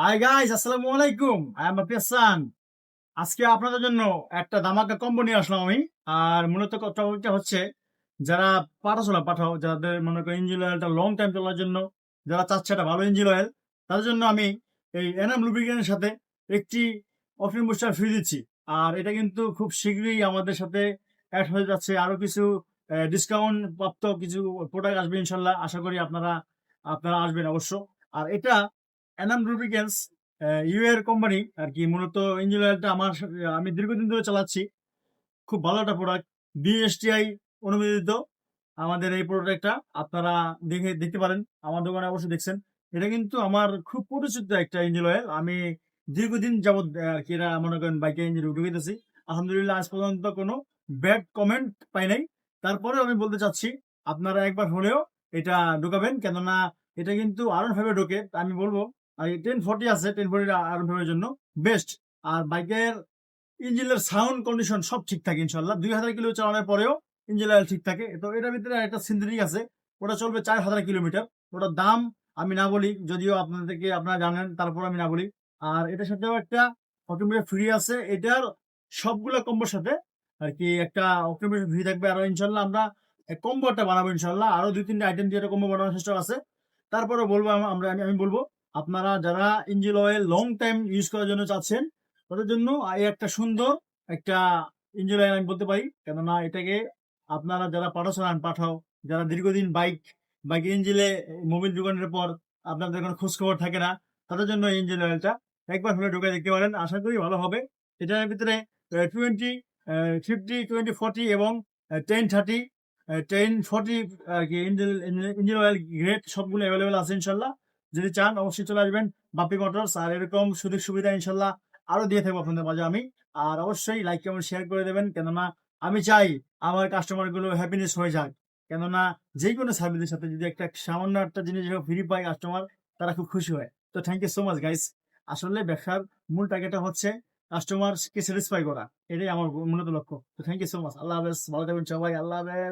Hi guys আসসালামু আলাইকুম। I am পেসান আজকে আপনাদের জন্য একটা দামাকা কম্বো নিয়ে আসলাম আমি। আর মূলত টপিকটা হচ্ছে, যারা পাঠাশোনা পাঠাও, যাদের মনে করেন ইঞ্জিন অয়েলটা লং টাইম চলার জন্য, যারা চাচ্ছে একটা ভালো ইঞ্জিন অয়েল তাদের জন্য আমি এই এনাম লুব্রিকেন্টের সাথে একটি অফিন বুস্টার ফ্রি দিচ্ছি। আর এটা কিন্তু খুব শীঘ্রই আমাদের সাথে অ্যাড হয়ে যাচ্ছে। আরও কিছু ডিসকাউন্ট প্রাপ্ত কিছু প্রোডাক্ট আসবে ইনশাল্লাহ। আশা করি আপনারা আপনারা আসবেন অবশ্য। আর এটা এনাম লুব্রিকেন্টস ইউ এর কোম্পানি আর কি মূলত ইঞ্জিন অয়েলটা আমার, আমি দীর্ঘদিন ধরে চালাচ্ছি। খুব ভালো একটা প্রোডাক্ট বিএসটিআই অনুমোদিত। আমাদের এই প্রোডাক্টটা আপনারা দেখে, দেখতে পারেন, আমার দোকানে অবশ্যই দেখছেন। এটা কিন্তু আমার খুব পরিচিত একটা ইঞ্জিন অয়েল আমি দীর্ঘদিন যাবৎ আর কি এটা মনে করেন বাইকে ইঞ্জিন ঢুকেতেছি আলহামদুলিল্লাহ, আজ পর্যন্ত কোনো ব্যাড কমেন্ট পাই নাই। তারপরে আমি বলতে চাচ্ছি, আপনারা একবার হলেও এটা ঢুকাবেন। কেননা, এটা কিন্তু আরন ভাবে ঢোকে। আমি বলব টেন ফোর্টি আছে টেন ফোর্টি আরন ভাবের জন্য। বেস্ট আর বাইকের ইঞ্জিনের সাউন্ড কন্ডিশন সব ঠিক থাকে ইনশাল্লাহ দুই হাজার কিলো চালানোর পরেও ইঞ্জিন অয়েল ঠিক থাকে। তো এটার ভিতরে একটা সিন্থেটিক আছে। ওটা চলবে চার হাজার কিলোমিটার। ওটার দাম আমি না বলি, যদিও আপনাদেরকে আপনারা জানেন, তারপর আমি না বলি। আর এটার সাথেও একটা অটোমেটিক ফ্রি আছে। এটার সবগুলো কম্বোর সাথে আর কি একটা অটোমেটিক ফ্রি থাকবে। আর ইনশাল্লাহ আমরা কম্বোটা বানাবো ইনশাল্লাহ আরও দুই তিনটা আইটেম দিয়ে কম্বো বানানোর চেষ্টা আছে। তারপরে বলব আমরা, আমি আমি বলব আপনারা যারা engine oil long time use করার জন্য চাচ্ছেন, তাদের জন্য এই একটা সুন্দর একটা ইঞ্জিন অয়েল আমি বলতে পারি। কেননা এটাকে আপনারা যারা পাঠাচ্ছেন পাঠাও, যারা দীর্ঘদিন বাইক বাইক ইঞ্জিলে মোবিল দোকানের পর আপনাদের কোনো খোঁজখবর থাকে না, তাদের জন্য ইঞ্জিন অয়েলটা একবার হলে ঢুকে দেখতে পারেন। আশা করি ভালো হবে। এটার ভিতরে টোয়েন্টি ফিফটি টোয়েন্টি ফোর্টি এবং টেন থার্টি টেন ফোর্টি কি ইঞ্জিন অয়েল গ্রেড সবগুলো অ্যাভেলেবেল আছে ইনশাল্লাহ। যদি চান, অবশ্যই চলে আসবেন বাপি মোটরস। আর এরকম সুযোগ সুবিধা ইনশাল্লাহ আরও দিয়ে থাকব আপনাদের মাঝে আমি। আর অবশ্যই লাইক কমেন্ট শেয়ার করে দেবেন। কেননা আমি চাই আমার কাস্টমারগুলো হ্যাপিনেস হয়ে যাক। কেননা যে কোনো সার্ভিসের সাথে যদি একটা সামান্য একটা জিনিস ফ্রি পায় কাস্টমার তারা খুব খুশি হয়। তো thank you so much guys আসলে ব্যবসার মূল টার্গেটটা হচ্ছে কাস্টমার কে স্যাটিসফাই করা। এটাই আমার মূলত লক্ষ্য। তো থ্যাংক ইউ সো মাচ আল্লাহ হাফেজ। ভালো থাকবেন সবাই। আল্লাহ হাফেজ।